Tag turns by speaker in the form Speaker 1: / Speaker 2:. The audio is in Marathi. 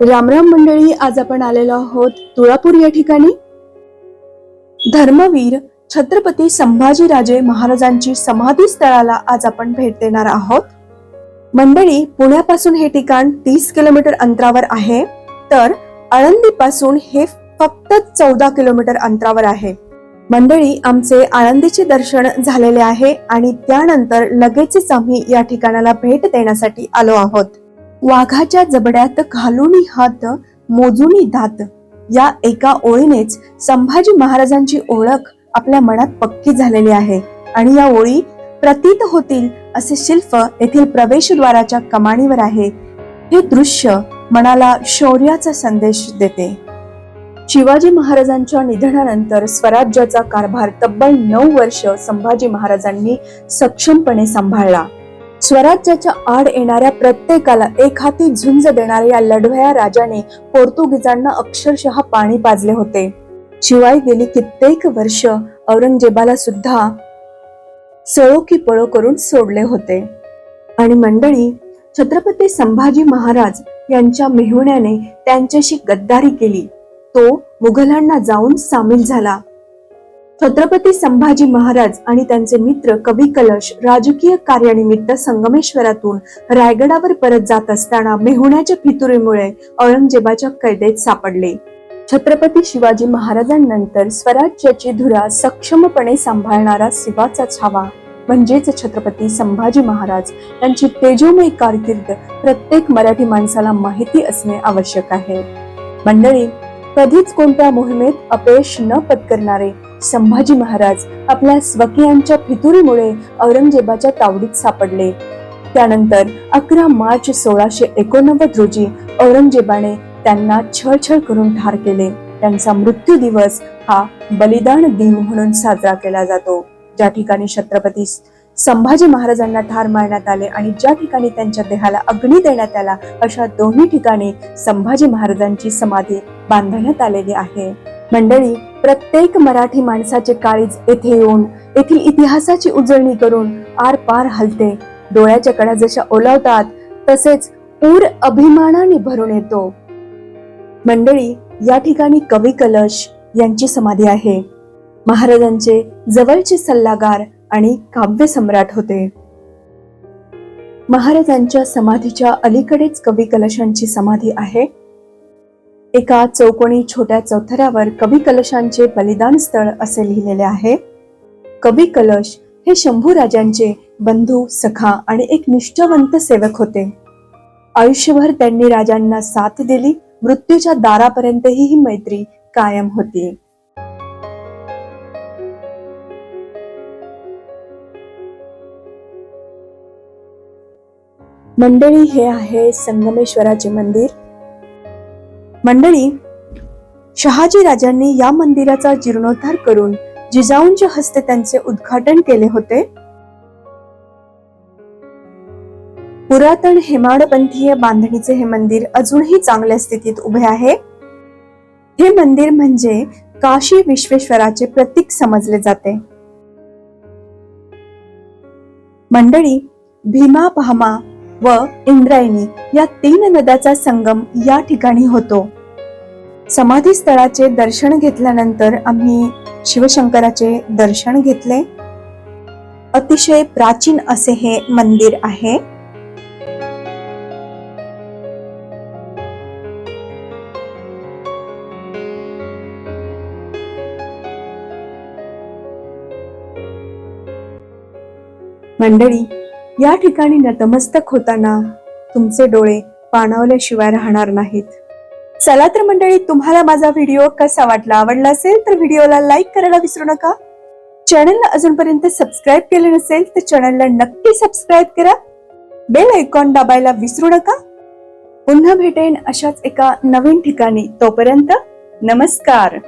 Speaker 1: रामराम मंडळी आज आपण आलेलो आहोत तुळापूर या ठिकाणी. धर्मवीर छत्रपती संभाजीराजे महाराजांची समाधी स्थळाला आज आपण भेट देणार आहोत. मंडळी पुण्यापासून हे ठिकाण तीस किलोमीटर अंतरावर आहे. तर आळंदीपासून हे फक्त चौदा किलोमीटर अंतरावर आहे. मंडळी आमचे आळंदीचे दर्शन झालेले आहे आणि त्यानंतर लगेचच आम्ही या ठिकाणाला भेट देण्यासाठी आलो आहोत. वाघाच्या जबड्यात घालूनी हात मोजुनी दात. या एका ओळीनेच संभाजी महाराजांची ओळख आपल्या मनात पक्की झालेली आहे. आणि या ओळी प्रतीत होतील असे शिल्प येथील प्रवेशद्वाराच्या कमाणीवर आहे. हे दृश्य मनाला शौर्याचा संदेश देते. शिवाजी महाराजांच्या निधनानंतर स्वराज्याचा कारभार तब्बल नऊ वर्ष संभाजी महाराजांनी सक्षमपणे सांभाळला. स्वराज्याच्या आड येणाऱ्या प्रत्येकाला एक हाती झुंज देणाऱ्या या लढवया राजाने पोर्तुगीजांना अक्षरशः पाणी पाजले होते. शिवाय गेली कित्येक वर्ष औरंगजेबाला सुद्धा सळो की पळो करून सोडले होते. आणि मंडळी छत्रपती संभाजी महाराज यांच्या मेहुण्याने त्यांच्याशी गद्दारी केली. तो मुघलांना जाऊन सामील झाला. छत्रपती संभाजी महाराज आणि त्यांचे मित्र कवी कलश राजकीय कार्यानिमित्त संगमेश्वरातून रायगडावर परत जात असताना मेहुण्याच्या फितुरीमुळे औरंगजेबाच्या कैदेत सापडले. छत्रपती शिवाजी महाराजांनंतर स्वराज्याची धुरा सक्षमपणे सांभाळणारा शिवाचा छावा म्हणजेच छत्रपती संभाजी महाराज यांची तेजोमय कारकीर्द प्रत्येक मराठी माणसाला माहिती असणे आवश्यक आहे. मंडळी कधीच कोणत्या मोहिमेत अपयश न पत्करणारे संभाजी महाराज आपल्या स्वकीयांच्या फितुरीमुळे औरंगजेबाच्या तावडीत सापडले. त्यानंतर अकरा मार्च सोळाशे एकोणनव्वद रोजी औरंगजेबाने त्यांना छळछळ करून ठार केले. त्यांचा मृत्यू दिवस हा बलिदान दिन म्हणून साजरा केला जातो. ज्या ठिकाणी छत्रपती संभाजी महाराजांना ठार मारण्यात आले आणि ज्या ठिकाणी त्यांच्या देहाला अग्नी देण्यात आला अशा दोन्ही ठिकाणी संभाजी महाराजांची समाधी बांधण्यात आलेली आहे. मंडळी प्रत्येक मराठी माणसाचे काळीज येथे येऊन येथील इतिहासाची उजळणी करून आर पार हलते. डोळ्याच्या कडा जशा ओलावतात तसेच पूर अभिमानाने भरून येतो. मंडळी या ठिकाणी कवी कलश यांची समाधी आहे. महाराजांचे जवळचे सल्लागार आणि काव्य सम्राट होते. महाराजांच्या समाधीच्या अलीकडेच कवी कलशांची समाधी आहे. एका चौकोनी छोट्या चौथऱ्यावर कवी कलशांचे बलिदान स्थळ असे लिहिलेले आहे. कवी कलश हे शंभू राजांचे बंधू सखा आणि एक निष्ठावंत सेवक होते. आयुष्यभर त्यांनी राजांना साथ दिली मृत्यूच्या दारापर्यंतही ही मैत्री कायम होती. मंडळी हे आहे संगमेश्वराचे मंदिर. मंडळी शहाजी राजांनी या मंदिराचा जीर्णोद्धार करून जिजाऊंच्या हस्ते त्यांचे उद्घाटन केले होते. पुरातन हेमाडपंथीय बांधणीचे हे मंदिर अजूनही चांगल्या स्थितीत उभे आहे. हे मंदिर म्हणजे काशी विश्वेश्वराचे प्रतीक समजले जाते. मंडळी भीमा भामा व इंद्रायणी या तीन नद्याचा संगम या ठिकाणी होतो. समाधी स्थळाचे दर्शन घेतल्यानंतर आम्ही शिवशंकराचे दर्शन घेतले. अतिशय प्राचीन असे हे मंदिर आहे. मंडळी या ठिकाणी नतमस्तक होताना तुमचे डोळे पाणावल्याशिवाय राहणार नाहीत. चला तर मंडळी तुम्हाला माझा व्हिडिओ कसा वाटला आवडला असेल तर व्हिडिओला लाईक करायला विसरू नका. चॅनलला अजूनपर्यंत सबस्क्राईब केले नसेल तर चॅनलला नक्की सबस्क्राईब करा. बेल आयकॉन दाबायला विसरू नका. पुन्हा भेटेन अशाच एका नवीन ठिकाणी. तोपर्यंत नमस्कार.